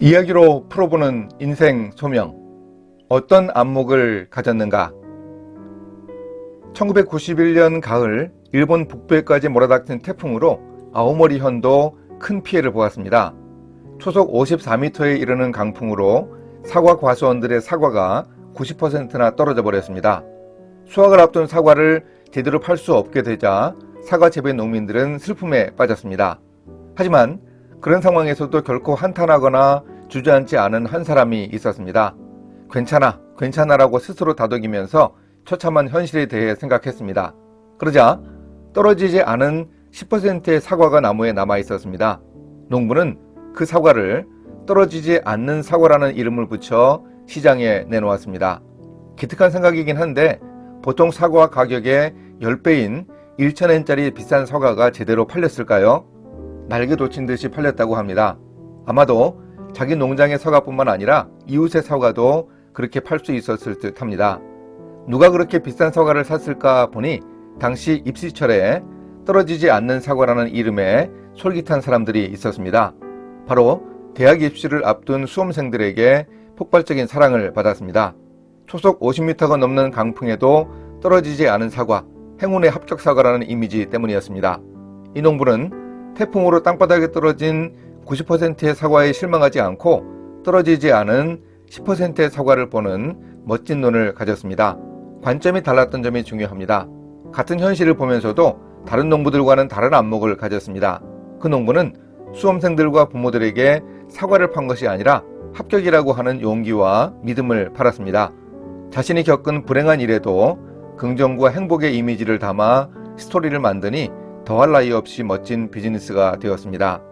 이야기로 풀어보는 인생 소명. 어떤 안목을 가졌는가? 1991년 가을 일본 북부에까지 몰아닥친 태풍으로 아오모리 현도 큰 피해를 보았습니다. 초속 54m에 이르는 강풍으로 사과 과수원들의 사과가 90%나 떨어져 버렸습니다. 수확을 앞둔 사과를 제대로 팔 수 없게 되자 사과 재배 농민들은 슬픔에 빠졌습니다. 하지만 그런 상황에서도 결코 한탄하거나 주저앉지 않은 한 사람이 있었습니다. 괜찮아, 괜찮아라고 스스로 다독이면서 처참한 현실에 대해 생각했습니다. 그러자 떨어지지 않은 10%의 사과가 나무에 남아 있었습니다. 농부는 그 사과를 떨어지지 않는 사과라는 이름을 붙여 시장에 내놓았습니다. 기특한 생각이긴 한데 보통 사과 가격의 10배인 1천엔짜리 비싼 사과가 제대로 팔렸을까요? 날개 돋친 듯이 팔렸다고 합니다. 아마도 자기 농장의 사과뿐만 아니라 이웃의 사과도 그렇게 팔 수 있었을 듯 합니다. 누가 그렇게 비싼 사과를 샀을까 보니 당시 입시철에 떨어지지 않는 사과라는 이름에 솔깃한 사람들이 있었습니다. 바로 대학 입시를 앞둔 수험생들에게 폭발적인 사랑을 받았습니다. 초속 50m가 넘는 강풍에도 떨어지지 않은 사과, 행운의 합격 사과라는 이미지 때문이었습니다. 이 농부는 태풍으로 땅바닥에 떨어진 90%의 사과에 실망하지 않고 떨어지지 않은 10%의 사과를 보는 멋진 눈을 가졌습니다. 관점이 달랐던 점이 중요합니다. 같은 현실을 보면서도 다른 농부들과는 다른 안목을 가졌습니다. 그 농부는 수험생들과 부모들에게 사과를 판 것이 아니라 합격이라고 하는 용기와 믿음을 팔았습니다. 자신이 겪은 불행한 일에도 긍정과 행복의 이미지를 담아 스토리를 만드니 더할 나위 없이 멋진 비즈니스가 되었습니다.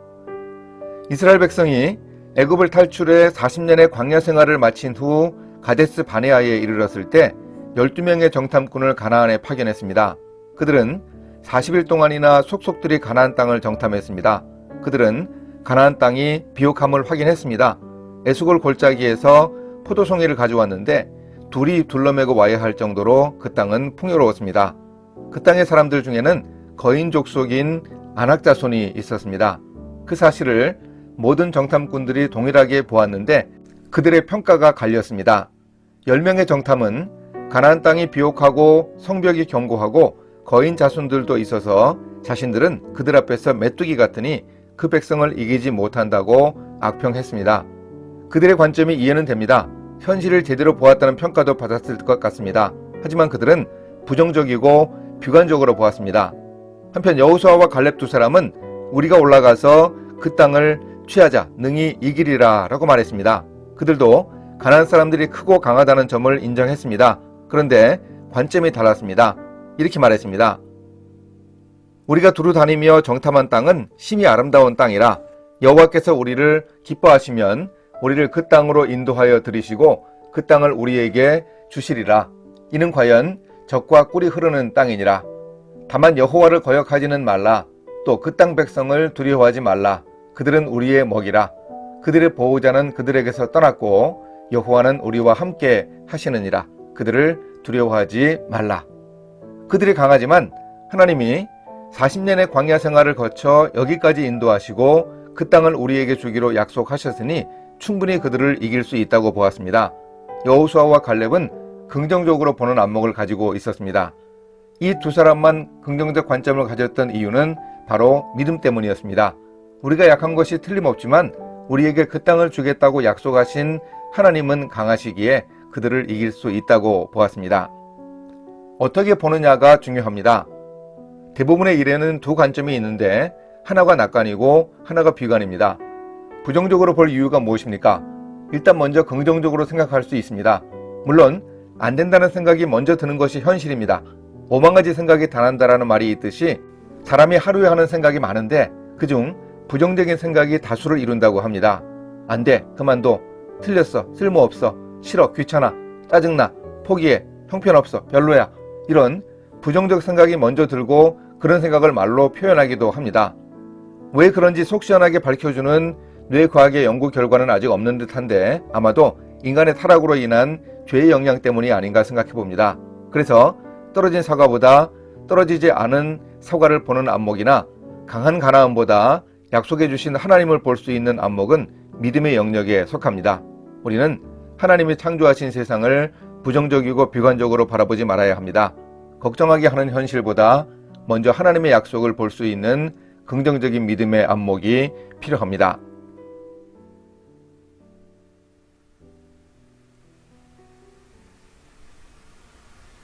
이스라엘 백성이 애굽을 탈출해 40년의 광야 생활을 마친 후 가데스 바네아에 이르렀을 때 12명의 정탐꾼을 가나안에 파견했습니다. 그들은 40일 동안이나 속속들이 가나안 땅을 정탐했습니다. 그들은 가나안 땅이 비옥함을 확인했습니다. 에스골 골짜기에서 포도송이를 가져왔는데 둘이 둘러매고 와야 할 정도로 그 땅은 풍요로웠습니다. 그 땅의 사람들 중에는 거인 족속인 안악자손이 있었습니다. 그 사실을 모든 정탐꾼들이 동일하게 보았는데 그들의 평가가 갈렸습니다. 10명의 정탐은 가나안 땅이 비옥하고 성벽이 견고하고 거인 자손들도 있어서 자신들은 그들 앞에서 메뚜기 같으니 그 백성을 이기지 못한다고 악평했습니다. 그들의 관점이 이해는 됩니다. 현실을 제대로 보았다는 평가도 받았을 것 같습니다. 하지만 그들은 부정적이고 비관적으로 보았습니다. 한편 여호수아와 갈렙 두 사람은 우리가 올라가서 그 땅을 취하자 능히 이기리라 라고 말했습니다. 그들도 가나안 사람들이 크고 강하다는 점을 인정했습니다. 그런데 관점이 달랐습니다. 이렇게 말했습니다. 우리가 두루 다니며 정탐한 땅은 심히 아름다운 땅이라 여호와께서 우리를 기뻐하시면 우리를 그 땅으로 인도하여 들이시고 그 땅을 우리에게 주시리라. 이는 과연 적과 꿀이 흐르는 땅이니라. 다만 여호와를 거역하지는 말라. 또 그 땅 백성을 두려워하지 말라. 그들은 우리의 먹이라. 그들의 보호자는 그들에게서 떠났고 여호와는 우리와 함께 하시느니라. 그들을 두려워하지 말라. 그들이 강하지만 하나님이 40년의 광야 생활을 거쳐 여기까지 인도하시고 그 땅을 우리에게 주기로 약속하셨으니 충분히 그들을 이길 수 있다고 보았습니다. 여호수아와 갈렙은 긍정적으로 보는 안목을 가지고 있었습니다. 이 두 사람만 긍정적 관점을 가졌던 이유는 바로 믿음 때문이었습니다. 우리가 약한 것이 틀림없지만 우리에게 그 땅을 주겠다고 약속하신 하나님은 강하시기에 그들을 이길 수 있다고 보았습니다. 어떻게 보느냐가 중요합니다. 대부분의 일에는 두 관점이 있는데 하나가 낙관이고 하나가 비관입니다. 부정적으로 볼 이유가 무엇입니까? 일단 먼저 긍정적으로 생각할 수 있습니다. 물론 안 된다는 생각이 먼저 드는 것이 현실입니다. 오만 가지 생각이 다난다라는 말이 있듯이 사람이 하루에 하는 생각이 많은데 그중 부정적인 생각이 다수를 이룬다고 합니다. 안 돼, 그만둬, 틀렸어, 쓸모없어, 싫어, 귀찮아, 짜증나, 포기해, 형편없어, 별로야. 이런 부정적 생각이 먼저 들고 그런 생각을 말로 표현하기도 합니다. 왜 그런지 속 시원하게 밝혀주는 뇌과학의 연구 결과는 아직 없는 듯한데 아마도 인간의 타락으로 인한 죄의 영향 때문이 아닌가 생각해 봅니다. 그래서 떨어진 사과보다 떨어지지 않은 사과를 보는 안목이나 강한 가나움보다 약속해 주신 하나님을 볼 수 있는 안목은 믿음의 영역에 속합니다. 우리는 하나님이 창조하신 세상을 부정적이고 비관적으로 바라보지 말아야 합니다. 걱정하게 하는 현실보다 먼저 하나님의 약속을 볼 수 있는 긍정적인 믿음의 안목이 필요합니다.